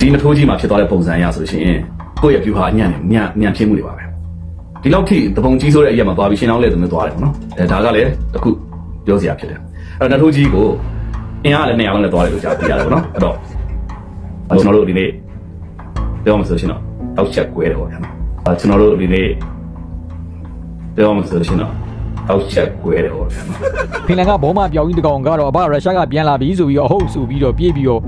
ဒီနှစ်ထိုးကြီးမှာဖြစ်သွားတဲ့ပုံစံအရဆိုလို့ရှိရင်ကိုယ့်ရဲ့ view ဟာအညံ့နဲ့ညံ့ညံ့ဖြစ်မှုတွေပါပဲဒီလောက်ထိတပုံကြီးဆိုတဲ့အရက်မှာသွားပြီးရှင်းအောင်လဲသမီးသွားတယ်ပေါ့နော်အဲဒါကလည်းတစ်ခုပြောစရာဖြစ်တယ်အဲ့တော့နှစ်ထိုးကြီးကိုအင်အားလည်းနှစ်ယောက်လည်းသွားတယ်လို့ကြားသိရတယ်ပေါ့နော်အဲ့တော့ကျွန်တော်တို့ဒီနေ့ပြောမှဆိုလို့ရှိရင်တော့တောက်ချက်ကွဲတယ်ပေါ့ဗျာနော်အဲကျွန်တော်တို့ဒီနေ့ပြောမှဆိုလို့ရှိရင်တော့တောက်ချက်ကွဲတယ်ပေါ့ဗျာနော်ဖင်လန်ကဘောမပြောင်းကြီးတကောင်ကတော့အဘရုရှားကပြန်လာပြီဆိုပြီးတော့အဟုတ်ဆိုပြီးတော့ပြေးပြီးတော့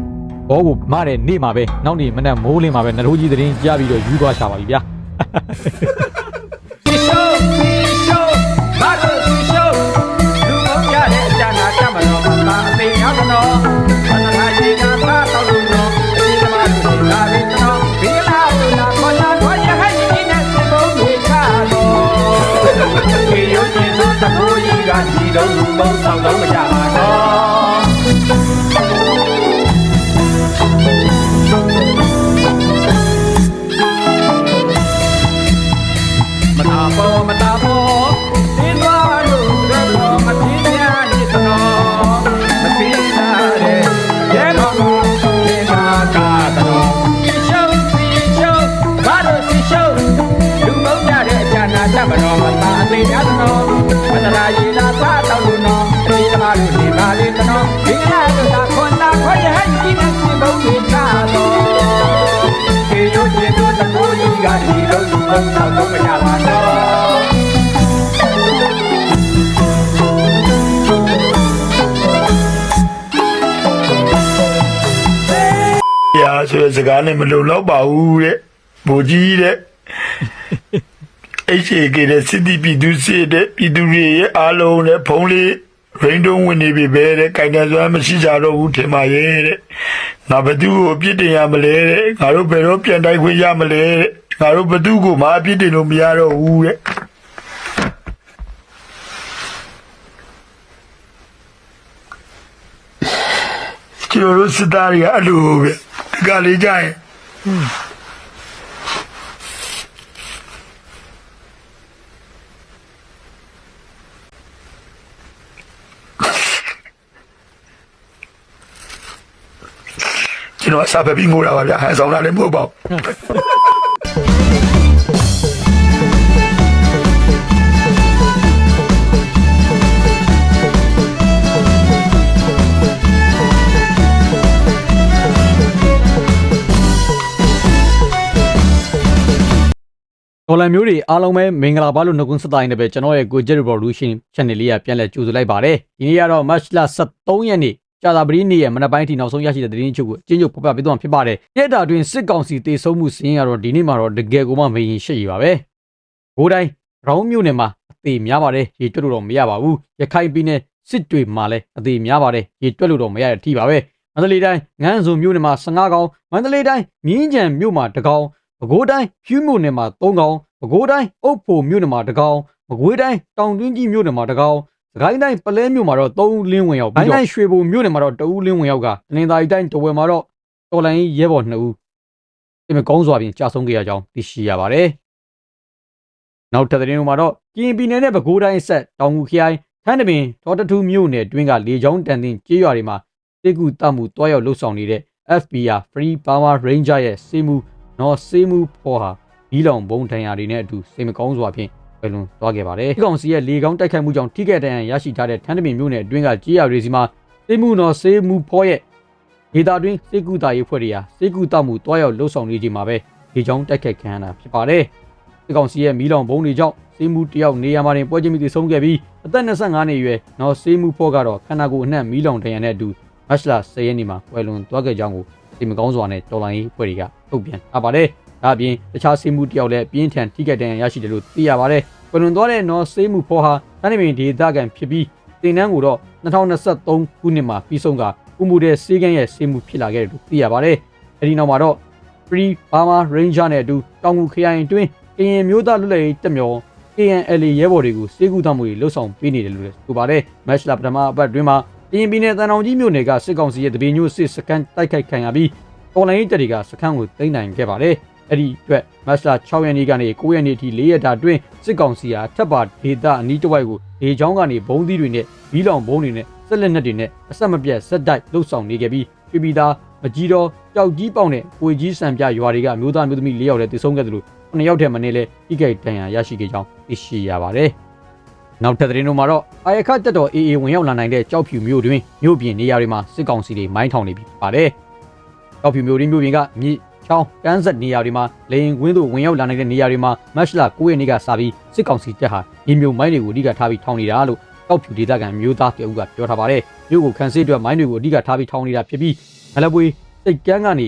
ဘောကိုမတဲ့နေ့မှာပဲနောက်နေ့မနေ့မိုးလင်းမှာပဲနှထိုးကြီးသတင်းကြားပြီးတော့ယူသွားချပါပြီဗျာဒီရှုပ် လိုလူမုန်းတော့မကြပါတော့ရာဆိုတဲ့စကားနဲ့မလုံလောက်ပါဘူးတဲ့ဘူကြီးတဲ့ HAK တဲ့စစ်တီပြည်သူစစ်တဲ့ပြည်သူတွေရဲ့အားလုံးနဲ့ဖုံးလေးရိန်တုံးဝင်နေပြီပဲတဲ့ကိုင်တယ်စွမ်းမရှိကြတော့ဘူးထင်ပါရဲ့တဲ့ငါဘသူ့ကိုအပြစ်တင်ရမလဲတဲ့ငါတို့ဘယ်တော့ပြန်တိုက်ခွင့်ရမလဲတဲ့ ငါတို့ဘသူ့ကိုမအပြစ်တင်လို့မရတော့ဘူးတဲ့ကျွန်တော်တို့စစ်သားတွေကအဲ့လိုပဲဒီကလေးကြရင်ကျွန်တော်အစာပဲပြီးငိုတာပါဗျာဟန်ဆောင်တာလည်းမဟုတ်ပါဘူး ဒေါ်လာမျိုးတွေအားလုံးပဲမင်္ဂလာပါလို့နှုတ်ခွန်းဆက်တိုင်းနဲ့ပဲကျွန်တော်ရဲ့ Go Jet Revolution Channel လေးကပြန်လည်ကြိုဆိုလိုက်ပါတယ်ဒီနေ့ကတော့ March 23ရက်နေ့ကြာသပတေးနေ့ရဲ့မနက်ပိုင်းထိနောက်ဆုံးရရှိတဲ့သတင်းချုပ်ကိုအချင်းချုပ်ဖော်ပြပေးသွားမှာဖြစ်ပါတယ်။ရက်တာတွင်စစ်ကောင်စီတေဆုံးမှုစီးရင်ကတော့ဒီနေ့မှာတော့တကယ်ကိုမှမရင်ရှိရပါပဲ။ဘိုးတိုင်းရောင်းမြို့နယ်မှာအသေးများပါတယ်ရေတွက်လို့တော့မရပါဘူး။ရခိုင်ပြည်နယ်စစ်တွေမှာလည်းအသေးများပါတယ်ရေတွက်လို့တော့မရတဲ့အထိပါပဲ။မန္တလေးတိုင်းငန်းစုံမြို့နယ်မှာ15ကောင်မန္တလေးတိုင်းမြင်းကြံမြို့မှာ1ကောင် ပဲခူးတိုင်းဖြူးမြို့နယ်မှာ3ကောင်ပဲခူးတိုင်းအုတ်ဖို့မြို့နယ်မှာ1ကောင်မကွေးတိုင်းတောင်တွင်းကြီးမြို့နယ်မှာ1ကောင်စကိုင်းတိုင်းပလဲမြို့မှာတော့3ဦးလင်းဝင်ရောက်ပြီးတော့ရွှေဘုံမြို့နယ်မှာတော့2ဦးလင်းဝင်ရောက်ကတနင်္သာရီတိုင်းတဝယ်မှာတော့တော်လိုင်းရဲဘော်2ဦးဒီမဲ့ကောင်းစွာပြင်ကြာဆုံးခဲ့ရကြောင်းသိရှိရပါတယ်နောက်ထပ်သတင်းတွေမှာတော့ကရင်ပြည်နယ်နဲ့ပဲခူးတိုင်းဆက်တောင်ငူခရိုင်ထန်းတပင်တော်တထူးမြို့နယ်တွင်းကလေချောင်းတန်တင်ကျေးရွာတွေမှာတိကူတမှုတွားရောက်လှုပ်ဆောင်နေတဲ့ FBI Free Power Ranger ရဲ့စေမှု နော်စေမှုဖော်ဟာဘီလောင်ဘုံထံရတွေနဲ့အတူစေမကောင်းစွာဖြင့်ပဲလွန်သွားခဲ့ပါတယ်။ဒီကောင်စီရဲ့လေကောင်းတိုက်ခိုက်မှုကြောင့်ထိခိုက်ဒဏ်ရာရရှိထားတဲ့ထန်းတပင်မြို့နယ်အတွင်းကကြေးရွာတွေစီမှာစေမှုနော်စေမှုဖော်ရဲ့ဒေတာတွင်းစေကူတာရေးဖွဲ့တွေဟာစေကူတမှုတွားရောက်လှုပ်ဆောင်နေချိန်မှာပဲလေချောင်းတိုက်ခိုက်ခံရတာဖြစ်ပါတယ်။ဒီကောင်စီရဲ့မီးလောင်ဘုံတွေကြောင့်စေမှုတယောက်နေရာမှာတင်ပွဲချင်းမိသေဆုံးခဲ့ပြီးအသက်25နှစ်အရွယ်နော်စေမှုဖော်ကတော့ခန္ဓာကိုယ်အနှံ့မီးလောင်ဒဏ်ရာနဲ့အတူမတ်လ10ရက်နေ့မှာပွဲလွန်သွားခဲ့ကြောင်းကိုဒီမကောင်းစွာနဲ့တော်လိုင်းရေးဖွဲ့တွေက ထုတ်ပြန်ထားပါတယ်။ဒါအပြင်တခြားစေမှုတယောက်လည်းပြင်းထန်ထိခိုက်ဒဏ်ရာရရှိတယ်လို့သိရပါတယ်။ပွဲလွန်သွားတဲ့နော်စေမှုဖော်ဟာတန်းနေပင်ဒေသခံဖြစ်ပြီးတင်နန်းကိုတော့2023ခုနှစ်မှာပြီးဆုံးကဥမှုတဲ့စေကန်းရဲ့စေမှုဖြစ်လာခဲ့တယ်လို့သိရပါတယ်။အဲဒီနောက်မှာတော့ Free Burma Ranger နဲ့အတူတောင်ငူခရိုင်အတွင်းကရင်မျိုးသားလွတ်လပ်ရေးတပ်မျိုး KNLA ရဲဘော်တွေကိုစေကူတမှုတွေလှုပ်ဆောင်ပေးနေတယ်လို့လည်းဆိုပါတယ်။ Match လာပထမအပတ်အတွင်းမှာကရင်ပြည်နယ်တန်အောင်ကြီးမြို့နယ်ကစစ်ကောင်စီရဲ့တပင်းညို့စစ်စခန်းတိုက်ခိုက်ခံရပြီး တော်လိုင်းတပ်တွေကစခန်းကိုသိမ်းနိုင်ခဲ့ပါတယ်။အဲ့ဒီအတွက်မတ်လ6ရက်နေ့ကနေ9ရက်နေ့ထိ4ရက်တာအတွင်းစစ်ကောင်စီဟာထပ်ပါဒေသအနီးတစ်ဝိုက်ကိုဒေချောင်းကနေဘုံသီးတွေနဲ့ဘီးလောင်ဘုံတွေနဲ့ဆက်လက်နက်တွေနဲ့အဆက်မပြတ်ဆက်တိုက်လှုပ်ဆောင်နေခဲ့ပြီးပြည်ပြည်သားမကြီးတော့ကြောက်ကြီးပေါက်နဲ့ပွေကြီးစံပြရွာတွေကမျိုးသားမျိုးသမီး၄ယောက်လည်းတည်ဆုံးခဲ့သလို9ယောက်ထဲမှာလည်းဣဂိတ်တန်ရာရရှိခဲ့ကြောင်းသိရှိရပါတယ်။နောက်ထပ်သတင်းတို့မှာတော့အာယခတက်တော် AA ဝင်ရောက်လာနိုင်တဲ့ကြောက်ဖြူမျိုးတွင်မြို့ပြင်နေရာတွေမှာစစ်ကောင်စီတွေမိုင်းထောင်နေပြီဖြစ်ပါတယ်။ ကြောက်ဖြူမျိုးတွင်မြို့ပြင်ကမြစ်ချောင်းကန်းဆက်နေရာတွေမှာလေရင်ကွင်းသို့ဝင်ရောက်လာနိုင်တဲ့နေရာတွေမှာမတ်လ9ရက်နေ့ကစပြီးစစ်ကောင်စီတပ်ဟာမြေမြုံမိုင်းတွေကိုအဓိကထားပြီးထောင်နေတာလို့ကြောက်ဖြူဒေသခံမျိုးသားတအုပ်ကပြောထားပါတယ်။မြို့ကိုခန်းစစ်အတွက်မိုင်းတွေကိုအဓိကထားပြီးထောင်နေတာဖြစ်ပြီးမလပွေစိတ်ကန်းကနေ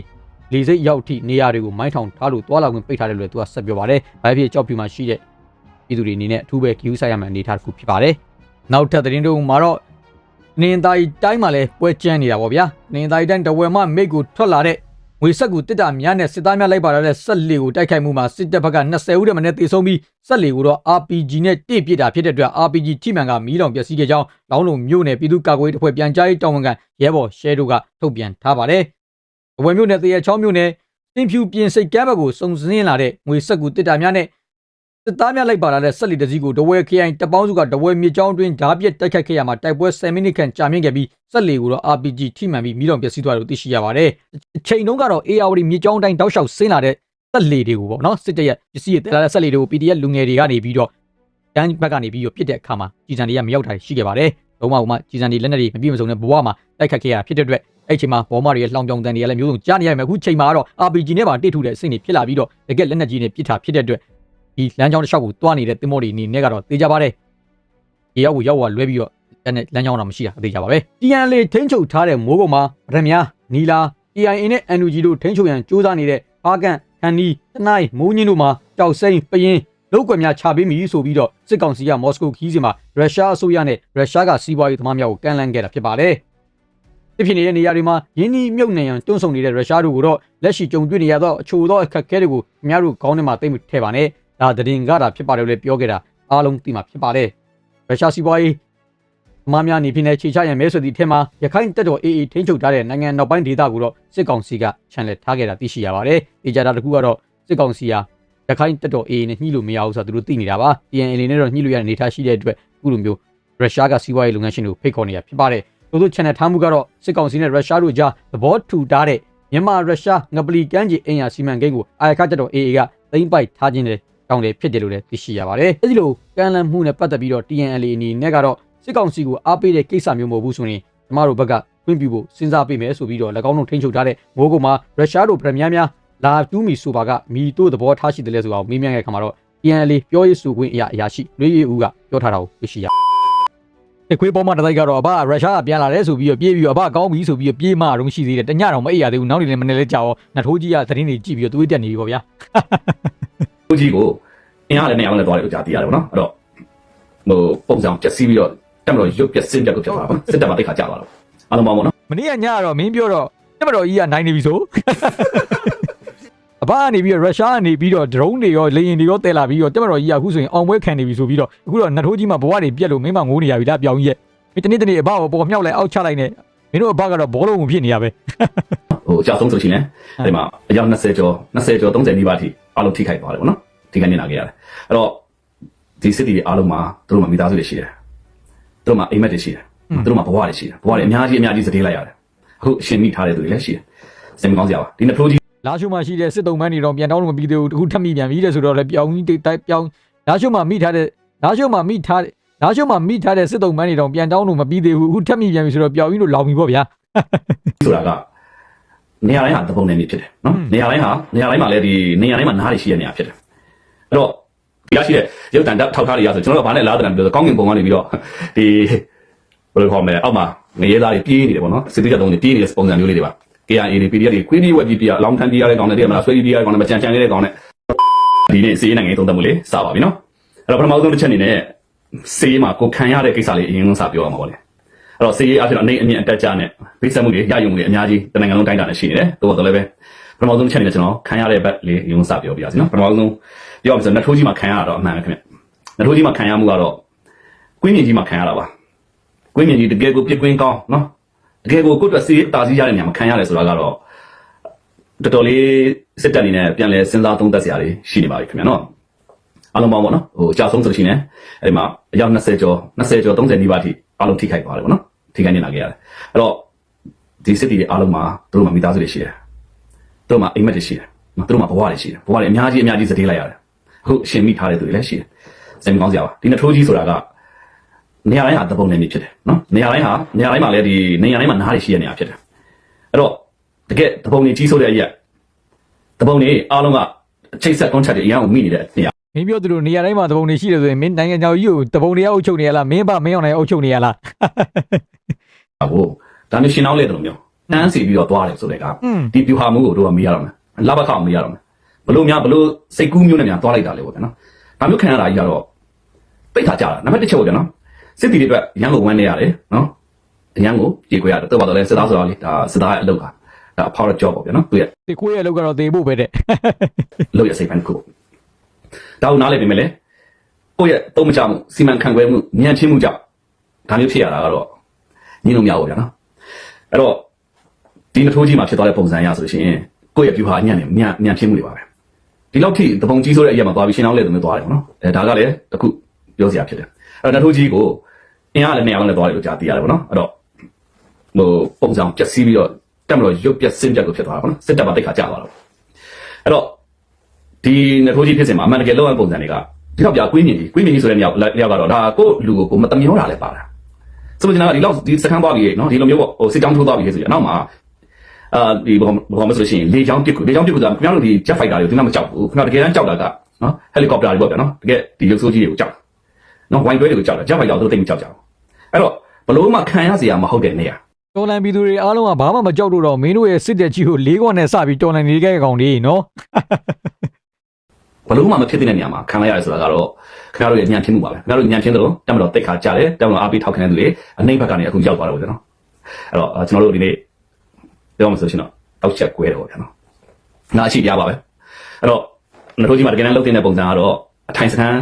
လေစိတ်ရောက်ထိနေရာတွေကိုမိုင်းထောင်ထားလို့တွာလာဝင်ပိတ်ထားတယ်လို့သူကဆက်ပြောပါတယ်။ဘာဖြစ်ကြောက်ဖြူမှာရှိတဲ့ပြည်သူတွေအနေနဲ့အထူးပဲဂရုစိုက်ရမယ့်အနေအထားတစ်ခုဖြစ်ပါတယ်။နောက်ထပ်သတင်းတို့မှာတော့ နင်သားတိုင်းမှာလည်းပွဲကျန်းနေတာပေါ့ဗျာ။နင်သားတိုင်းတဝယ်မှမိတ်ကိုထွက်လာတဲ့ငွေဆက်ကူတစ်တာများနဲ့စစ်သားများလိုက်ပါလာတဲ့ဆက်လီကိုတိုက်ခိုက်မှုမှာစစ်တပ်ဘက်က20ဦးတည်းမနဲ့တေဆုံးပြီးဆက်လီကိုတော့ RPG နဲ့တိပစ်တာဖြစ်တဲ့အတွက် RPG ထိမှန်ကမီးလောင်ပျက်စီးခဲ့ကြောင်းလောင်းလုံမြို့နယ်ပြည်သူ့ကာကွယ်ရေးတပ်ဖွဲ့ပြန်ကြားရေးတာဝန်ခံရဲဘော်ရှဲတို့ကထုတ်ပြန်ထားပါတယ်။အဝယ်မြို့နယ်တရချောင်းမြို့နယ်စင်ဖြူပြင်စိတ်ကမ်းဘက်ကိုစုံစင်းလာတဲ့ငွေဆက်ကူတစ်တာများနဲ့ စစ်သားများလိုက်ပါလာတဲ့ဆက်လီတစည်းကိုတဝဲခရိုင်တပ်ပေါင်းစုကတဝဲမြေကျောင်းတွင်ဓာပြက်တိုက်ခတ်ခဲ့ရမှာတိုက်ပွဲ10မိနစ်ခန့်ကြာမြင့်ခဲ့ပြီးဆက်လီကိုတော့ RPG ထိမှန်ပြီးမီးလောင်ပျက်စီးသွားတယ်လို့သိရှိရပါတယ်။အချိန်တုန်းကတော့ AR မြေကျောင်းတိုင်းတောက်လျှောက်ဆင်းလာတဲ့ဆက်လီတွေကိုပေါ့နော်စစ်တပ်ရဲ့ပစ္စည်းတွေတက်လာတဲ့ဆက်လီတွေကို PDF လူငယ်တွေကနေပြီးတော့တန်းဘက်ကနေပြီးတော့ပြစ်တဲ့အခါမှာကြီးစံတွေကမရောက်တာရှိခဲ့ပါတယ်။လုံးဝဥမာကြီးစံတွေလက်နက်တွေမပြည့်မစုံတဲ့ဘဝမှာတိုက်ခတ်ခဲ့ရဖြစ်တဲ့အတွက်အဲ့ချိန်မှာဘောမတွေရဲ့လှောင်ပြောင်တန်တွေကလည်းမျိုးစုံကြားနေရမယ်အခုချိန်မှာကတော့ RPG နဲ့ပါတိထုတဲ့အဆင့်တွေဖြစ်လာပြီးတော့တကယ်လက်နက်ကြီးနဲ့ပစ်တာဖြစ်တဲ့အတွက် ဒီလမ်းကြောင်းတစ်လျှောက်ကိုတွားနေတဲ့တင်မောတွေအနေနဲ့ကတော့သိကြပါတယ်။ရေရောက်ကိုရောက်သွားလွဲပြီးတော့လက်နဲ့လမ်းကြောင်းတော့မရှိတာသိကြပါပဲ။ TNL ထိန်းချုပ်ထားတဲ့မိုးကုံမှာဗရမ ्या နီလာ EIA နဲ့ NUG တို့ထိန်းချုပ်ရန်စ조사နေတဲ့အာကန်ခန်နီတနိုင်းမိုးညင်းတို့မှာကြောက်စိမ့်ပရင်လောက်ကွယ်များချပေးမိဆိုပြီးတော့စစ်ကောင်စီကမော်စကိုခီးစဉ်မှာရုရှားအစိုးရနဲ့ရုရှားကစီးပွားရေးသမားများကိုကန့်လန့်ခဲ့တာဖြစ်ပါတယ်။ဒီဖြစ်နေတဲ့နေရာတွေမှာယင်းဒီမြုပ်နှံရန်တွန်းဆုံနေတဲ့ရုရှားတို့ကိုတော့လက်ရှိကြုံတွေ့နေရသောအချို့သောအခက်အခဲတွေကိုအများတို့ခေါင်းထဲမှာသိမ့်ထဲပါနဲ့ ဒါသတင်းကတာဖြစ်ပါတယ်လို့လည်းပြောခဲ့တာအားလုံးသိမှာဖြစ်ပါတယ်။ရုရှားစီးပွားရေးသမားများနေဖြစ်နေခြေချရန်မဲဆွေသည့်အထက်မှာရခိုင်တပ်တော် AA ထိန်းချုပ်ထားတဲ့နိုင်ငံနောက်ပိုင်းဒေသကိုတော့စစ်ကောင်စီကချန်လက်ထားခဲ့တာသိရှိရပါတယ်။ဒီကြတာတစ်ခုကတော့စစ်ကောင်စီဟာရခိုင်တပ်တော် AA နဲ့ညှိလို့မရဘူးဆိုတာသူတို့သိနေတာပါ။ TNL နဲ့တော့ညှိလို့ရတဲ့အနေအထားရှိတဲ့အတွက်အခုလိုမျိုးရုရှားကစီးပွားရေးလုပ်ငန်းရှင်တွေကိုဖိတ်ခေါ်နေတာဖြစ်ပါတယ်။တို့တို့ channel ထားမှုကတော့စစ်ကောင်စီနဲ့ရုရှားတို့ကြားသဘောတူထားတဲ့မြန်မာရုရှားငပလီကမ်းခြေအင်ယာစီမံကိန်းကိုအာရခတပ်တော် AA ကသိမ်းပိုက်ထားခြင်းနဲ့ တောင်းတယ်ဖြစ်တယ်လို့လည်းသိရှိရပါတယ်။အဲဒီလိုကမ်းလှမ်းမှုနဲ့ပတ်သက်ပြီးတော့ TNL အနေနဲ့ကတော့စစ်ကောင်စီကိုအားပေးတဲ့ကိစ္စမျိုးမဟုတ်ဘူးဆိုရင်ကျမတို့ဘက်ကခွင့်ပြုဖို့စဉ်းစားပေးမယ်ဆိုပြီးတော့၎င်းတို့ထိန်းချုပ်ထားတဲ့မိုးကုံမှာရုရှားတို့ပြည်များများလာတူးမီဆိုပါကမီတို့သဘောထားရှိတယ်လဲဆိုတော့မေးမြန်းခဲ့ခါမှာတော့ TNL ပြောရေးဆိုခွင့်အရာအရာရှိလွေးရည်ဦးကပြောထားတာကိုသိရှိရတခွေးပေါ်မှာတစ်တိုက်ကတော့အဘရုရှားကပြန်လာတယ်ဆိုပြီးတော့ပြေးပြီးတော့အဘကောင်းပြီဆိုပြီးတော့ပြေးမှတော့ရှိသေးတယ်တညတော့မအိပ်ရသေးဘူးနောက်နေလည်းမနေလဲကြောက်နထိုးကြီးကသတင်းတွေကြည့်ပြီးတော့သွေးတက်နေပြီပေါ့ဗျာ ကိုကြီးကိုအင်အားလည်းနေအောင်လည်းသွားတယ်လို့ကြားသိရတယ်ပေါ့နော်အဲ့တော့ဟိုပုံစံပျက်စီးပြီးတော့တက်မလို့ရုပ်ပျက်စင်းပြတ်ကိုဖြစ်သွားတာပေါ့စစ်တပ်မှာတိတ်ခါကြသွားတော့အားလုံးပေါင်းပေါ့နော်မနေ့ကညကတော့မင်းပြောတော့တက်မတော်ကြီးကနိုင်နေပြီဆိုအဘကနေပြီးတော့ရုရှားကနေပြီးတော့ drone တွေရောလေယာဉ်တွေရောတဲလာပြီးတော့တက်မတော်ကြီးကအခုဆိုရင်အောင်ပွဲခံနေပြီဆိုပြီးတော့အခုတော့နတ်ထိုးကြီးမှာဘဝတွေပြက်လို့မင်းမငိုးနေရပြီလားပြောင်းကြီးရဲ့မင်းတနေ့တနေ့အဘကိုပေါ်မြောက်လိုက်အောက်ချလိုက်နေမင်းတို့အဘကတော့ဘောလုံးဝင်ဖြစ်နေရပဲဟိုအကြဆုံးဆိုရှင်လည်းအဲ့ဒီမှာအယောက်20ကျော်20ကျော်30နီးပါးထိ အားလုံးထိခိုက်သွားတယ်ပေါ့နော်ထိခိုက်နေလာခဲ့ရတယ်အဲ့တော့ဒီစစ်တီတွေအားလုံးမှာသူတို့မှာမိသားစုတွေရှိတယ်သူတို့မှာအိမ်မက်တွေရှိတယ်သူတို့မှာဘဝတွေရှိတယ်ဘဝတွေအများကြီးအများကြီးစတေးလိုက်ရတယ်အခုအရှင်မိထားတဲ့သူတွေလည်းရှိတယ်စင်မကောင်းစရာပါဒီနှစ်ဖရိုးကြီးလာရှုမှာရှိတဲ့စစ်တုံးမန်းတွေတော့ပြန်တောင်းလို့မပြီးသေးဘူးတခုထပ်မိပြန်ပြီတဲ့ဆိုတော့လည်းပြောင်းကြီးတိုက်ပြောင်းလာရှုမှာမိထားတဲ့လာရှုမှာမိထားတဲ့လာရှုမှာမိထားတဲ့စစ်တုံးမန်းတွေတော့ပြန်တောင်းလို့မပြီးသေးဘူးအခုထပ်မိပြန်ပြီဆိုတော့ပြောင်းကြီးလို့လောင်ပြီပေါ့ဗျာဆိုတာက နေရာတိုင်းဟာသဘုံနယ်မြေဖြစ်တယ်နော်อืมနေရာတိုင်းဟာနေရာတိုင်းမှာလည်းဒီနေရာတိုင်းမှာနားတွေရှိတဲ့နေရာဖြစ်တယ်အဲ့တော့ဒီရရှိတဲ့ရုပ်တံတက်ထောက်ထားတွေရဆိုကျွန်တော်တို့ကဘာနဲ့လားတန်ပြောဆိုကောင်းကင်ပုံကနေပြီးတော့ဒီဘယ်လိုခေါ်မလဲအောက်မှာငရေသားတွေပြေးနေတယ်ပေါ့နော်စစ်သေးတဲ့တုံးတွေပြေးနေတဲ့ပုံစံမျိုးလေးတွေပါ KIA တွေ PDF တွေခွေးပြီးဝက်ပြီးပြအလောင်းထမ်းပြေးရတဲ့ကောင်တွေတည်းမလားဆွဲပြီးပြေးရတဲ့ကောင်တွေမကြံကြံလေးတဲ့ကောင်တွေဒီနေ့စီးနိုင်ငံရေးသုံးသပ်မှုလေးစပါပြီနော်အဲ့တော့ပထမဆုံးတစ်ချက်အနေနဲ့စီးမှာကိုခံရတဲ့ကိစ္စလေးအရင်ဆုံးစပြောရမှာပေါ့လေ အဲ့တော့စီရေးအဖြစ်တော့အနေအမြင့်အတက်ကြနဲ့ဗိဆက်မှုတွေရယူမှုတွေအများကြီးတနိုင်ငံလုံးတိုင်းတာနဲ့ရှိနေတယ်။တိုးတော့လည်းပဲပထမဆုံးချက်အနေနဲ့ကျွန်တော်ခံရတဲ့ဘက်လေးရုံစပြောပြရစီနော်။ပထမဆုံးပြောရမယ်ဆိုနှစ်ထိုးကြီးမှာခံရတာတော့အမှန်ပဲခင်ဗျ။နှစ်ထိုးကြီးမှာခံရမှုကတော့ကွင်းမြင့်ကြီးမှာခံရတာပါ။ကွင်းမြင့်ကြီးတကယ်ကိုပြစ်ကွင်းကောင်းနော်။တကယ်ကိုကိုယ့်အတွက်စီးတာစီးရတဲ့နေရာမှာခံရတယ်ဆိုတာကတော့တော်တော်လေးစစ်တပ်အနေနဲ့ပြန်လဲစဉ်းစားသုံးသပ်စရာတွေရှိနေပါပြီခင်ဗျာနော်။အားလုံးပေါင်းပေါ့နော်ဟိုအကြဆုံးဆိုလို့ရှိရင်အဲ့ဒီမှာအယောက်20ကျော်20ကျော်30နီးပါးထိအားလုံးထိခိုက်သွားတယ်ပေါ့နော် ထိခိုက်နေလာခဲ့ရတယ်အဲ့တော့ဒီစစ်တီတွေအားလုံးမှာသူတို့မှာမိသားစုတွေရှိတယ်သူတို့မှာအိမ်မက်တွေရှိတယ်နော်သူတို့မှာဘဝတွေရှိတယ်ဘဝတွေအများကြီးအများကြီးစတေးလိုက်ရတယ်အခုအရှင်မိထားတဲ့သူတွေလည်းရှိတယ်စိတ်မကောင်းစရာပါဒီနှစ်ထိုးကြီးဆိုတာကနေရာတိုင်းဟာတပုံနေနေဖြစ်တယ်နော်နေရာတိုင်းဟာနေရာတိုင်းမှာလည်းဒီနေရာတိုင်းမှာနားတွေရှိရနေတာဖြစ်တယ်အဲ့တော့တကယ်တပုံနေကြီးဆိုတဲ့အရက်တပုံနေအားလုံးကချိတ်ဆက် contract တွေအရင်ကမိနေတဲ့နေရာ မင်းပြောသူတို့နေရာတိုင်းမှာတပုံတွေရှိတယ်ဆိုရင်မင်းနိုင်ငံခြားကြီးကိုတပုံတွေအုပ်ချုပ်နေရလားမင်းဘာမင်းအောင်နိုင်အုပ်ချုပ်နေရလားကိုဒါမျိုးရှင်းအောင်လေတယ်လို့မျိုးတန်းစီပြီးတော့သွားတယ်ဆိုတဲ့ကอืมဒီပြူဟာမှုကိုတို့ကမေးရတော့မယ်လဘခောက်မေးရတော့မယ်ဘလို့များဘလို့စိတ်ကူးမျိုးနဲ့များသွားလိုက်တာလေပေါ့ဗျာနော်ဒါမျိုးခံရတာကြီးကတော့ပိတ်ခါကြတာနံပါတ်တစ်ချက်ပေါ့ဗျာနော်စစ်တီတွေအတွက်ရန်ကုန်ဝမ်းနေရတယ်နော်ရန်ကိုကြေခွေရတယ်တော့ပါတော့လဲစစ်သားဆိုတော့လေဒါစစ်သားရဲ့အလုပ်ကဒါအဖော်ရ job ပေါ့ဗျာနော်သူရဲ့ဒီကိုယ့်ရဲ့အလုပ်ကတော့သေဖို့ပဲတဲ့လုပ်ရစိတ်ပိုင်းတစ်ခု ဒါကိုနားလည်ပြင်မယ်လေကိုယ့်ရဲ့သုံးမချမှုစီမံခန့်ခွဲမှုဉာဏ်ချင်းမှုကြောင့်ဒါမျိုးဖြစ်ရတာကတော့ညင်းလို့မရဘူးဗျာနော်အဲ့တော့ဒီနှစ်ထိုးကြီးမှာဖြစ်သွားတဲ့ပုံစံအရဆိုလို့ရှိရင်ကိုယ့်ရဲ့ view ဟာညံ့နေညံ့ညံ့ချင်းမှုတွေပါပဲဒီလောက်ထိတပုံကြီးဆိုတဲ့အရာမှာသွားပြီးရှင်းအောင်လဲသူမျိုးသွားတယ်ပေါ့နော်အဲဒါကလည်းတစ်ခုပြောစရာဖြစ်တယ်အဲ့တော့နှစ်ထိုးကြီးကိုအင်အားလည်းနေရာလုံးလည်းသွားတယ်လို့ကြားသိရတယ်ပေါ့နော်အဲ့တော့ဟိုပုံစံပျက်စီးပြီးတော့တက်မလို့ရုပ်ပြက်စင်းပြက်ကိုဖြစ်သွားတာပေါ့နော်စစ်တပ်မှာတိတ်ခါကြသွားတော့အဲ့တော့ ဒီနှစ်ထိုးကြီးဖြစ်စင်မှာအမှန်တကယ်လောက်ရပုံစံတွေကဒီတော့ပြကွေးမြင်ကြီးကွေးမြင်ကြီးဆိုတဲ့နေရာနေရာကတော့ဒါကိုယ့်လူကိုကိုမတမျောတာလည်းပါတာဆိုလို့ကျွန်တော်ကဒီလောက်ဒီစကန်းသွားပြီနော်ဒီလိုမျိုးပေါ့ဟိုစစ်ကြောင်းထိုးသွားပြီဆိုရင်အနောက်မှာအာဒီဘောဘောမဆိုလို့ရှိရင်လေကြောင်းပစ်ကူလေကြောင်းပစ်ကူဆိုတာခင်ဗျားတို့ဒီ jet fighter တွေကိုဒီမှာမကြောက်ဘူးခင်ဗျားတကယ်တမ်းကြောက်တာကနော်ဟယ်လီကော်ပတာတွေပေါ့ဗျာနော်တကယ်ဒီရုပ်ဆိုးကြီးတွေကိုကြောက်နော်ဝိုင်တွဲတွေကိုကြောက်တယ် jet fighter တို့တိတ်မကြောက်ကြဘူးအဲ့တော့ဘလို့မှခံရစရာမဟုတ်တဲ့နေရာတော်လန်ပြည်သူတွေအားလုံးကဘာမှမကြောက်တော့တော့မင်းတို့ရဲ့စစ်တဲ့ကြီးကိုလေးခွနဲ့စပြီးတော်လန်နေကြတဲ့ကောင်တွေနော်ဘ လို့မှမဖြစ်တဲ့နေရာမှာခံလိုက်ရတယ်ဆိုတာကတော့ခင်ဗျားတို့ရဲ့ညံဖြစ်မှုပါပဲခင်ဗျားတို့ညံဖြစ်တယ်လို့တက်မတော်တိတ်ခါကြတယ်တက်မတော်အားပေးထောက်ခံတဲ့သူတွေအနှိမ့်ဘက်ကနေအခုရောက်သွားတယ်ပေါ့ဗျာနော်အဲ့တော့အာကျွန်တော်တို့ဒီနေ့ပြောမှဆိုရှင်တော့တောက်ချက်ကွဲတယ်ပေါ့ဗျာနော်နားရှိပြပါပဲအဲ့တော့နှထိုးကြီးမှာတကယ်တမ်းလုပ်တဲ့ပုံစံကတော့အထိုင်စခန်း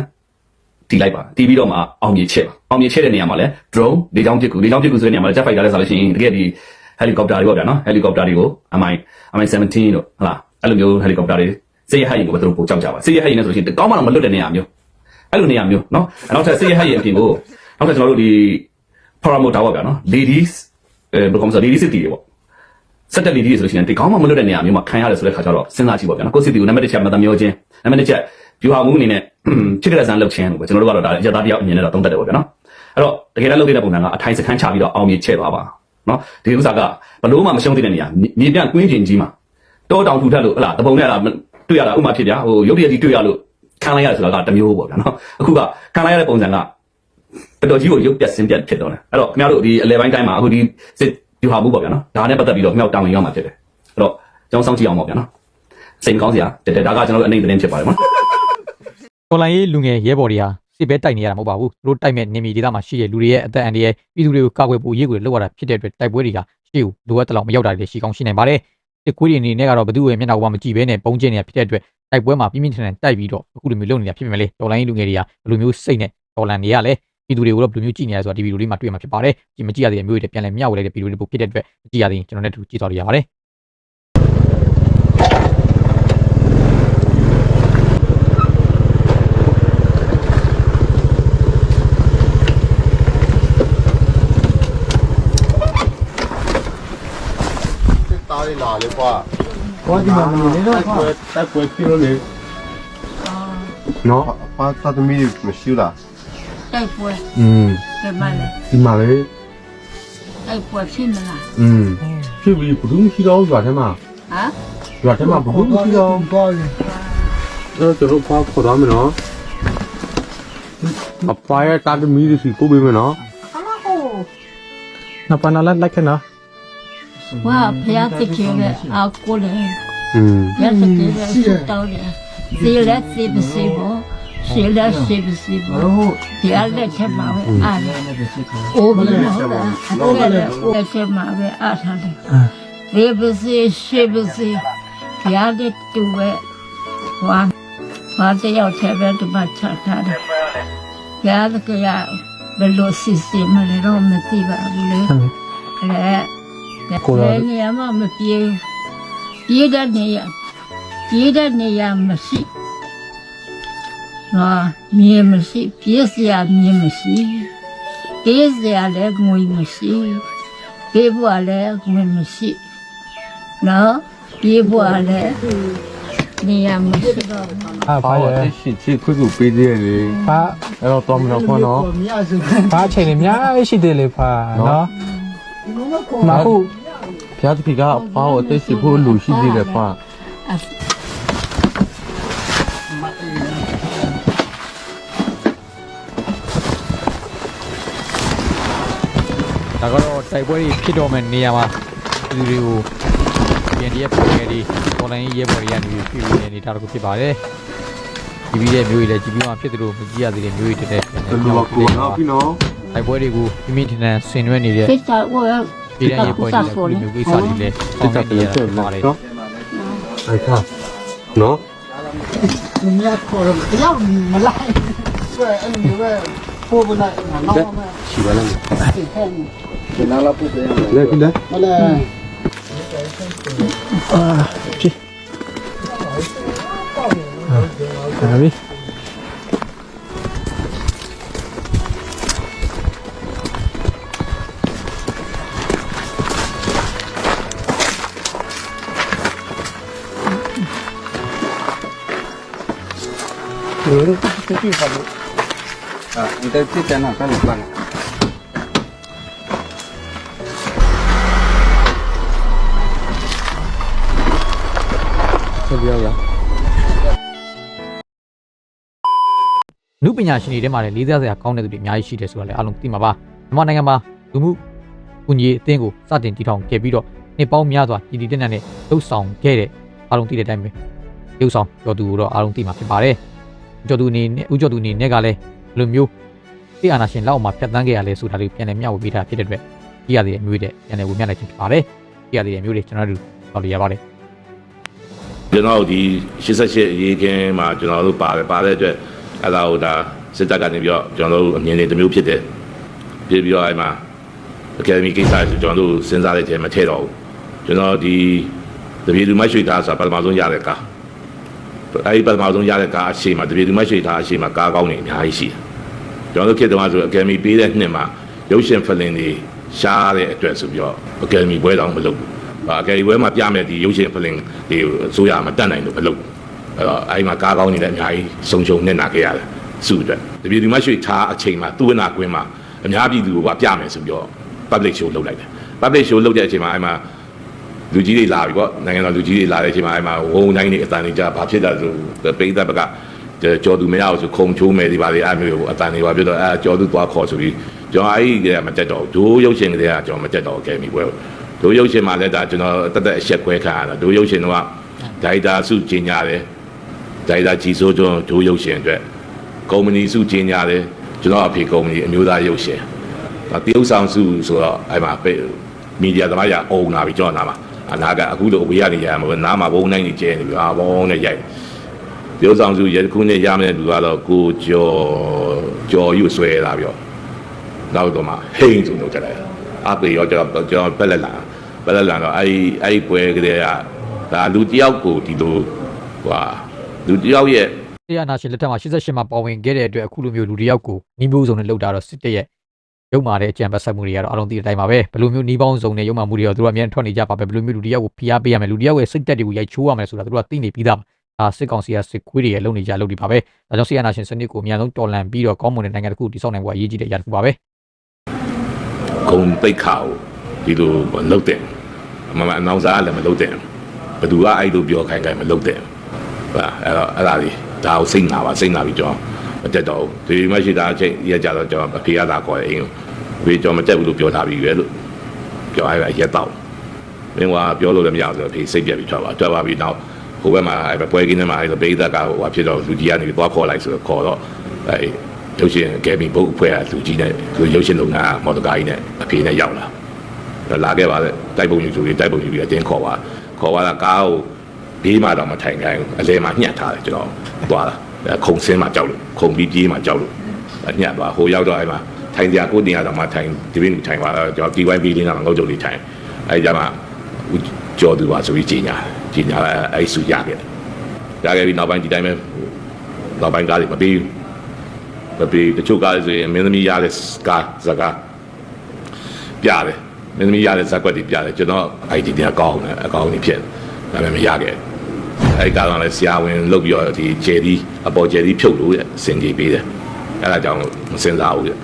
တီးလိုက်ပါတီးပြီးတော့မှအောင်မြေချက်ပါအောင်မြေချက်တဲ့နေရာမှာလဲ drone လေကြောင်းပစ်ကူလေကြောင်းပစ်ကူဆိုတဲ့နေရာမှာလဲ jet fighter လဲဆိုလို့ရှိရင်တကယ်ဒီ helicopter တွေပေါ့ဗျာနော် helicopter တွေကို MI MI 17တို့ဟုတ်လားအဲ့လိုမျိုး helicopter တွေ စိတ်ရဟရင်ကိုပဲသူတို့ပိုကြောက်ကြပါစိတ်ရဟရင်နဲ့ဆိုလို့ရှိရင်ကောင်းမှတော့မလွတ်တဲ့နေရာမျိုးအဲ့လိုနေရာမျိုးနော်နောက်ထပ်စိတ်ရဟရင်အပြင်ကိုနောက်ထပ်ကျွန်တော်တို့ဒီ paramotor ပေါ့ဗျာနော် ladies အဲဘယ်ကောင်ဆို ladies city တွေပေါ့စက်တက် ladies ဆိုလို့ရှိရင်ဒီကောင်းမှမလွတ်တဲ့နေရာမျိုးမှာခံရတယ်ဆိုတဲ့ခါကျတော့စဉ်းစားကြည့်ပေါ့ဗျာနော်ကိုစစ်တီကိုနံပါတ်1ချက်မသမမျောခြင်းနံပါတ်2ချက် view ဟာမှုအနေနဲ့ချစ်ကြတဲ့ဆန်းလုပ်ခြင်းလို့ပဲကျွန်တော်တို့ကတော့ဒါရတာတယောက်အမြင်နဲ့တော့သုံးသပ်တယ်ပေါ့ဗျာနော်အဲ့တော့တကယ်တမ်းလုပ်တဲ့ပုံစံကအထိုင်စခန်းချပြီးတော့အောင်မြေချဲ့သွားပါနော်ဒီဥစ္စာကဘလို့မှမရှုံးတဲ့နေရာမြေပြန့်ကွင်းကျင်ကြီးမှာတောတောင်ထူထပ်လို့ဟလာတပုံနဲ့ဟလာ တွေ့ရတာဥမာဖြစ်ဗျာဟိုရုပ်တရက်ကြီးတွေ့ရလို့ခံလိုက်ရတယ်ဆိုတာကတစ်မျိုးပေါ့ဗျာနော်အခုကခံလိုက်ရတဲ့ပုံစံကတော်တော်ကြီးကိုရုပ်ပြက်စင်းပြက်ဖြစ်တော့တယ်အဲ့တော့ခင်ဗျားတို့ဒီအလဲပိုင်းတိုင်းမှာအခုဒီစစ်ပြူဟာမှုပေါ့ဗျာနော်ဒါနဲ့ပတ်သက်ပြီးတော့ခင်ဗျားတို့တောင်းရင်ရောက်မှာဖြစ်တယ်အဲ့တော့ကျွန်တော်စောင့်ကြည့်အောင်ပေါ့ဗျာနော်စိတ်မကောင်းစရာတက်တက်ဒါကကျွန်တော်တို့အနေနဲ့သတင်းဖြစ်ပါတယ်နော်တော်လန်ရေးလူငယ်ရဲဘော်တွေဟာစစ်ပဲတိုက်နေရတာမဟုတ်ပါဘူးသူတို့တိုက်မဲ့နေမီဒေသမှာရှိတဲ့လူတွေရဲ့အသက်အန္တရာယ်ပြည်သူတွေကိုကာကွယ်ဖို့ရေးကိုလောက်ရတာဖြစ်တဲ့အတွက်တိုက်ပွဲတွေကရှေ့ကိုလိုအပ်တဲ့လောက်မရောက်တာတွေရှိကောင်းရှိနိုင်ပါတယ် စစ်ကွေးတွေအနေနဲ့ကတော့ဘသူ့ရဲ့မျက်နှာကိုမှမကြည့်ဘဲနဲ့ပုံကျင်းနေတာဖြစ်တဲ့အတွက်တိုက်ပွဲမှာပြင်းပြင်းထန်ထန်တိုက်ပြီးတော့အခုလိုမျိုးလုပ်နေတာဖြစ်ပေမဲ့လေတော်လန်ရေးလူငယ်တွေကဘယ်လိုမျိုးစိတ်နဲ့တော်လန်နေရလဲပြည်သူတွေကိုတော့ဘယ်လိုမျိုးကြည့်နေရလဲဆိုတာဒီဗီဒီယိုလေးမှာတွေ့မှာဖြစ်ပါတယ်ဒီမကြည့်ရသေးတဲ့မျိုးတွေပြန်လဲမျှဝေလိုက်တဲ့ဗီဒီယိုလေးပို့ဖြစ်တဲ့အတွက်မကြည့်ရသေးရင်ကျွန်တော်နဲ့အတူကြည့်သွားလို့ရပါတယ် မှာလေကွာခေါ်ဒီမှာမနေတော့ကွာတက်ကွယ်ပြီလို့လေနော်ပါသတ်သမီးမရှိလားတိုက်ပွဲอืมပြမလဲဒီမှာလေတိုက်ပွဲဖြစ်မလားอืมဖြစ်ပြီဘဘူးရှိတော့ရွာထဲမှာဟမ်ရွာထဲမှာဘဘူးရှိတော့ပါလေအဲ့တော့ကျွန်တော်ပါခေါ်ရမယ်နော်အပါရတာသမီးတွေစီကိုပေးမယ်နော်အမဟိုနပနာလိုက်လိုက်ခနော် ဝါဘုရားသခင်ရဲ့အာကိုလေอืมဘုရားသခင်ရဲ့ဆုတောင်းတယ်စေလက်စေပစေဘောစေလက်စေပစေဘောဘုရားလက်ချက်မှာပဲအားတယ်အိုးဘုရားအိုးဘုရားလက်ချက်မှာပဲအားထားတယ်စေပစေစေပစေဘုရားလက်တူပဲဝါဘာတယောက်ထဲပဲဒီမှာချထားတယ်ဘုရားသခင်ကဘယ်လိုစီစီမလဲတော့မသိပါဘူးလေအဲ့ ကိုယ်နေရာမှာမပြေးပြေးတဲ့နေရာပြေးတဲ့နေရာမရှိဟာမြေမရှိပြေးစရာမြေမရှိပြေးစရာလည်းငွေမရှိပြေးဖို့ကလည်းမမရှိနော်ပြေးဖို့ကလည်းနေရာမရှိတော့ဘူးအာဘာလဲရှိချစ်ခွကူပေးသေးတယ်လေဘာအဲ့တော့တော်မလို့ခွန်းတော့ဘာအချိန်လေးအများကြီးရှိသေးလေဖာနော်မဟုတ် ဖျားတပိကအဖေါ်အသက်ရှိဖို့လူရှိသေးတယ်ဖာဒါကတော့တိုက်ပွဲတွေဖြစ်တော့မဲ့နေရာမှာလူတွေကိုပြန်တည်းပုံငယ်တွေအွန်လိုင်းရဲဘော်တွေကနေပြီးပြည်ပြီးနေတာတခုဖြစ်ပါတယ်ဒီပြီးတဲ့မျိုးတွေလည်းကြည့်ပြီးမှဖြစ်သလိုမကြည့်ရသေးတဲ့မျိုးတွေတည်းပြန်ဘယ်လိုကိုနော်ပြီးနော်တိုက်ပွဲတွေကိုပြင်းပြင်းထန်ထန်ဆင်နွှဲနေတဲ့ ကိစ္စကိုရပြည်တဲ့ရဲဘော်တွေလည်းဒီမျိုးကိစ္စ တက်စစ်တန်းကလည်းပန်းဆက်ပြောရနုပညာရှင်တွေထဲမှာလည်းလေးစားစရာကောင်းတဲ့သူတွေအများကြီးရှိတယ်ဆိုတာလည်းအားလုံးသိမှာပါမြန်မာနိုင်ငံမှာလူမှုကူညီရေးအသင်းကိုစတင်တည်ထောင်ခဲ့ပြီးတော့နှစ်ပေါင်းများစွာတည်တည်တက်တက်နဲ့လှုပ်ဆောင်ခဲ့တဲ့အားလုံးသိတဲ့အတိုင်းပဲလှုပ်ဆောင်ကျော်သူကိုတော့အားလုံးသိမှာဖြစ်ပါတယ် ကျော်သူအနေနဲ့ဦးကျော်သူအနေနဲ့ကလည်းဘယ်လိုမျိုးတိအာနာရှင်လောက်မှာဖြတ်သန်းခဲ့ရလဲဆိုတာလေးပြန်လည်မျှဝေပေးတာဖြစ်တဲ့အတွက်ကြည့်ရသေးတဲ့မျိုးတွေပြန်လည်ဝေမျှလိုက်ခြင်းဖြစ်ပါတယ်ကြည့်ရသေးတဲ့မျိုးတွေကျွန်တော်တို့တော်ရရပါတယ်ကျွန်တော်တို့ဒီ88ရေးခင်းမှာကျွန်တော်တို့ပါတယ်ပါတဲ့အတွက်အဲ့ဒါဟိုဒါစစ်တပ်ကနေပြီးတော့ကျွန်တော်တို့အမြင်တွေတစ်မျိုးဖြစ်တယ်ပြီးပြီးတော့အဲ့မှာအကယ်ဒမီကိစ္စဆိုကျွန်တော်တို့စဉ်းစားတဲ့ထဲမထည့်တော့ဘူးကျွန်တော်ဒီတပည့်လူမရွှေသားဆိုတာပထမဆုံးရတဲ့ကား အဲ့ဒီပထမဆုံးရတဲ့ကားအရှိမှာတပည့်လူမရွှေသားအရှိမှာကားကောင်းနေအများကြီးရှိတယ်ကျွန်တော်တို့ခေတ်တုန်းကဆိုအကယ်ဒမီပေးတဲ့နှစ်မှာရုပ်ရှင်ဖလင်တွေရှားတဲ့အတွက်ဆိုပြီးတော့အကယ်ဒမီပွဲတော်မလုပ်ဘူးအကယ်၍ဘဲမှာပြမယ်ဒီရုပ်ရှင်ဖလင်ဒီအစိုးရမတတ်နိုင်လို့မလုပ်ဘူးအဲ့တော့အဲ့ဒီမှာကားကောင်းနေတဲ့အများကြီးဆုံချုံနဲ့နာခဲ့ရတယ်စုအတွက်တပြည်ဒီမရွှေထားအချိန်မှာသူ့ဝနာကွင်းမှာအများပြည်သူကပြမယ်ဆိုပြီးတော့ public show လုပ်လိုက်တယ် public show လုပ်တဲ့အချိန်မှာအဲ့မှာ လူကြီးတွေလာပြီပေါ့နိုင်ငံတော်လူကြီးတွေလာတဲ့အချိန်မှာအဲ့မှာဝုံတိုင်းတွေအတန်တွေကြာဘာဖြစ်တာဆိုပိဿဘကကြော်သူမရအောင်ဆိုခုံချိုးမယ်ဒီပါလေအဲ့မျိုးအတန်တွေပါပြတော့အဲကြော်သူသွားခေါ်ဆိုပြီးကျွန်တော်အဲ့ဒီကမတက်တော့ဒိုးရုပ်ရှင်ကလေးကကျွန်တော်မတက်တော့ခဲ့မိပွဲဒိုးရုပ်ရှင်မှာလည်းဒါကျွန်တော်တက်တက်အဆက်ခွဲခံရတာဒိုးရုပ်ရှင်တော့ဒိုင်တာစုကျင်ညာတယ်ဒိုင်တာကြီးစိုးကျွန်းဒိုးရုပ်ရှင်အတွက်ကုမ္ပဏီစုကျင်ညာတယ်ကျွန်တော်အဖေကုမ္ပဏီအမျိုးသားရုပ်ရှင်ဒါတရုပ်ဆောင်စုဆိုတော့အဲ့မှာမီဒီယာသမားရအုံလာပြီကျွန်တော်နားမှာ အနာကအခုလိုအဝေးရနေရမှာနားမှာဘုံနိုင်နေကျဲနေပြီအာဘုံနဲ့ရိုက်တရုပ်ဆောင်စုရခုနဲ့ရမယ်လူကတော့ကိုကျော်ကျော်ယူဆွဲလာပြောနောက်တော့မှဟိန်းဆိုတော့ကြတယ်အပေရောကျွန်တော်ကျွန်တော်ပက်လက်လာပက်လက်လာတော့အဲ့အဲ့ပွဲကလေးကဒါလူတယောက်ကိုဒီလိုဟွာလူတယောက်ရဲ့တရားနာရှင်လက်ထက်မှာ88မှာပါဝင်ခဲ့တဲ့အတွက်အခုလိုမျိုးလူတစ်ယောက်ကိုနီးမျိုးစုံနဲ့လှုပ်တာတော့စစ်တပ် ရဲ့ရုံမာတဲ့အကြံပတ်ဆက်မှုတွေကတော့အလုံးသိတဲ့အတိုင်းပါပဲဘယ်လိုမျိုးနီးပေါင်းစုံနဲ့ရုံမာမှုတွေရောသူတို့အများထွက်နေကြပါပဲဘယ်လိုမျိုးလူတစ်ယောက်ကိုဖိအားပေးရမယ်လူတစ်ယောက်ရဲ့စိတ်တက်တွေကိုရိုက်ချိုးရမယ်ဆိုတာသူတို့ကသိနေပြီးသားပါဒါစစ်ကောင်စီကစစ်ခွေးတွေရဲ့လုံနေကြလုပ်နေပါပဲဒါကြောင့်ဆီယနာရှင်စနစ်ကိုအများဆုံးတော်လှန်ပြီးတော့ကောင်းမွန်တဲ့နိုင်ငံတစ်ခုတည်ဆောက်နိုင်ဖို့အရေးကြီးတဲ့အရာတစ်ခုပါပဲဂုံပိတ်ခါကိုဒီလိုလုတ်တယ်အမမအနောင်စားလည်းမလုတ်တယ်ဘသူကအဲ့လိုပြောခိုင်းခိုင်းမလုတ်တယ်ဟာအဲ့တော့အဲ့ဒါလေးဒါကိုစိတ်နာပါစိတ်နာပြီးကျွန်တော် မတက်တော့ဘူးဒီမရှိတာအချိန်ရကြတော့ကျွန်တော်အဖေကသာခေါ်တယ်အိမ်ကိုဘေးကျွန်တော်မတက်ဘူးလို့ပြောထားပြီးပဲလို့ပြောအဲ့ဒါရက်တော့မင်းကပြောလို့လည်းမရဘူးဆိုတော့ဖေစိတ်ပြက်ပြီးထွက်ပါထွက်ပါပြီးနောက်ဟိုဘက်မှာအဲ့ပွဲကင်းထဲမှာအဲ့လိုဘေးသက်ကဟိုဖြစ်တော့လူကြီးကနေသွားခေါ်လိုက်ဆိုတော့ခေါ်တော့အဲ့ရုပ်ရှင်အကယ်ဒမီဘုတ်အဖွဲ့ကလူကြီးနဲ့သူရုပ်ရှင်လုပ်ငန်းကမော်တော်ကားကြီးနဲ့အဖေနဲ့ရောက်လာတော့လာခဲ့ပါလေတိုက်ပုံယူသူတွေတိုက်ပုံယူပြီးအတင်းခေါ်ပါခေါ်ပါလာကားကိုဘေးမှာတော့မထိုင်ခိုင်းဘူးအလဲမှာညှက်ထားတယ်ကျွန်တော်သွားတာအဲ ခုံစင်းမှာကြောက်လို့ခုံပြီးပြေးမှာကြောက်လို့အညှက်သွားဟိုရောက်တော့အဲ့မှာထိုင်ကြကိုတင်ရတော့မှထိုင်ဒီပင်းထိုင်ပါတော့ကျွန်တော် TYB လေးကငုတ်ကြုံလေးထိုင်အဲ့ကြမှာကြော်သူပါဆိုပြီးကြီးညာကြီးညာအဲ့ဆူရခဲ့ရခဲ့ပြီးနောက်ပိုင်းဒီတိုင်းပဲနောက်ပိုင်းကားတွေမပြီးဘူးမပေးတချို့ကားဆိုရင်မင်းသမီးရတဲ့ကားစကားပြတယ်မင်းသမီးရတဲ့ဇက်ကွက်တွေပြတယ်ကျွန်တော် ID တွေကကောင်းတယ်အကောင်းကြီးဖြစ်တယ်ဒါပေမဲ့မရခဲ့ အဲဒီကတော့လည်းဆရာဝန်လုပ်ပြီးတော့ဒီဂျယ်ဒီအပေါ်ဂျယ်ဒီဖြုတ်လို့တဲ့စင်ကြီးပေးတယ်အဲဒါကြောင့်မစင်စားဘူးတဲ့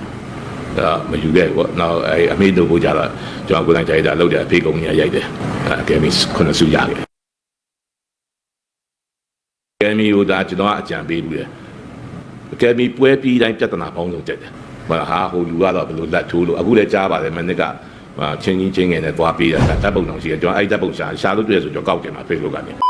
အဲမယူခဲ့ဘူးပေါ့နောက်အဲအမေတို့ကိုကြတော့ကျွန်တော်ကိုယ်တိုင်ကြိုက်တာလုပ်တယ်အဖေကုန်းကြီးရိုက်တယ်အဲအကယ်မီခုနစုရခဲ့အကယ်မီဟိုဒါကျွန်တော်ကအကြံပေးဘူးလေအကယ်မီပွဲပြီးတိုင်းပြဿနာပေါင်းစုံတက်တယ်ဘာဟာဟိုလူကတော့ဘယ်လိုလက်ထိုးလို့အခုလည်းကြားပါတယ်မနေ့ကဟာချင်းချင်းချင်းငယ်နဲ့သွားပေးတာဓာတ်ပုံတော်ရှိတယ်ကျွန်တော်အဲ့ဓာတ်ပုံရှာရှာလို့တွေ့ရဆိုကျွန်တော်ကောက်တယ်မှာ Facebook ကနေ